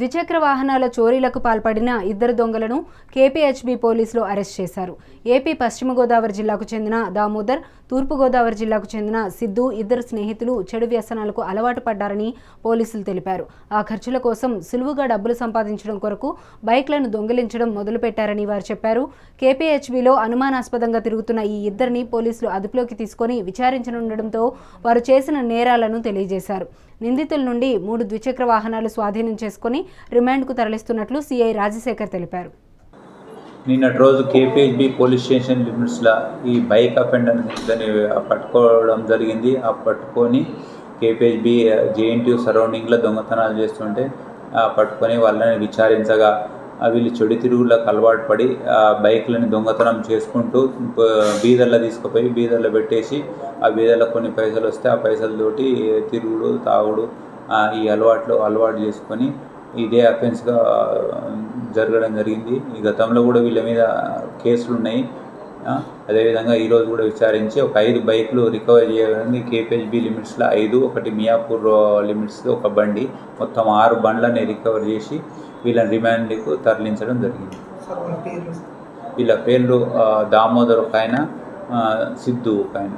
ద్విచక్ర వాహనాల చోరీలకు పాల్పడిన ఇద్దరు దొంగలను కేపీహెచ్బీ పోలీసులు అరెస్ట్ చేశారు. ఏపీ పశ్చిమ గోదావరి జిల్లాకు చెందిన దామోదర్ తూర్పు గోదావరి జిల్లాకు చెందిన సిద్ధు ఇద్దరు స్నేహితులు చెడు వ్యసనాలకు అలవాటు పడ్డారని పోలీసులు తెలిపారు. ఆ ఖర్చుల కోసం సులువుగా డబ్బులు సంపాదించడం కొరకు బైక్లను దొంగిలించడం మొదలుపెట్టారని వారు చెప్పారు. కేపీహెచ్బీలో అనుమానాస్పదంగా తిరుగుతున్న ఈ ఇద్దరిని పోలీసులు అదుపులోకి తీసుకొని విచారించనుండటంతో వారు చేసిన నేరాలను తెలియజేశారు. నిందితుల నుండి మూడు ద్విచక్ర వాహనాలు స్వాధీనం చేసుకుని రిమాండ్కు తరలిస్తున్నట్లు సిఐ రాజశేఖర్ తెలిపారు. నిన్నటి రోజు కేపీహెచ్బి పోలీస్ స్టేషన్ లిమిట్స్లో ఈ బైక్ అఫెండర్ దాన్ని పట్టుకోవడం జరిగింది. ఆ పట్టుకొని కేపీహెచ్బి జేఎన్టీ సరౌండింగ్లో దొంగతనాలు చేస్తుంటే ఆ పట్టుకొని వాళ్ళని విచారించగా వీళ్ళు చెడు తిరుగులకు అలవాటు పడి ఆ బైక్లని దొంగతనం చేసుకుంటూ బీదర్లో తీసుకుపోయి బీదర్లో పెట్టేసి ఆ బీదర్లో కొన్ని పైసలు వస్తే ఆ పైసలతోటి తిరుగుడు తాగుడు ఈ అలవాట్లు అలవాటు చేసుకొని ఇదే అఫెన్స్గా జరగడం జరిగింది. ఈ గతంలో కూడా వీళ్ళ మీద కేసులు ఉన్నాయి అదేవిధంగా ఈరోజు కూడా విచారించి ఒక ఐదు బైకులు రికవర్ చేయడానికి కేపీహెచ్బి లిమిట్స్లో ఐదు ఒకటి మియాపూర్ లిమిట్స్లో ఒక బండి. మొత్తం ఆరు బండ్లని రికవర్ చేసి వీళ్ళని రిమాండ్కు తరలించడం జరిగింది. వాళ్ళ పేర్లు? దామోదర్ ఒక ఆయన సిద్ధు ఒక ఆయన.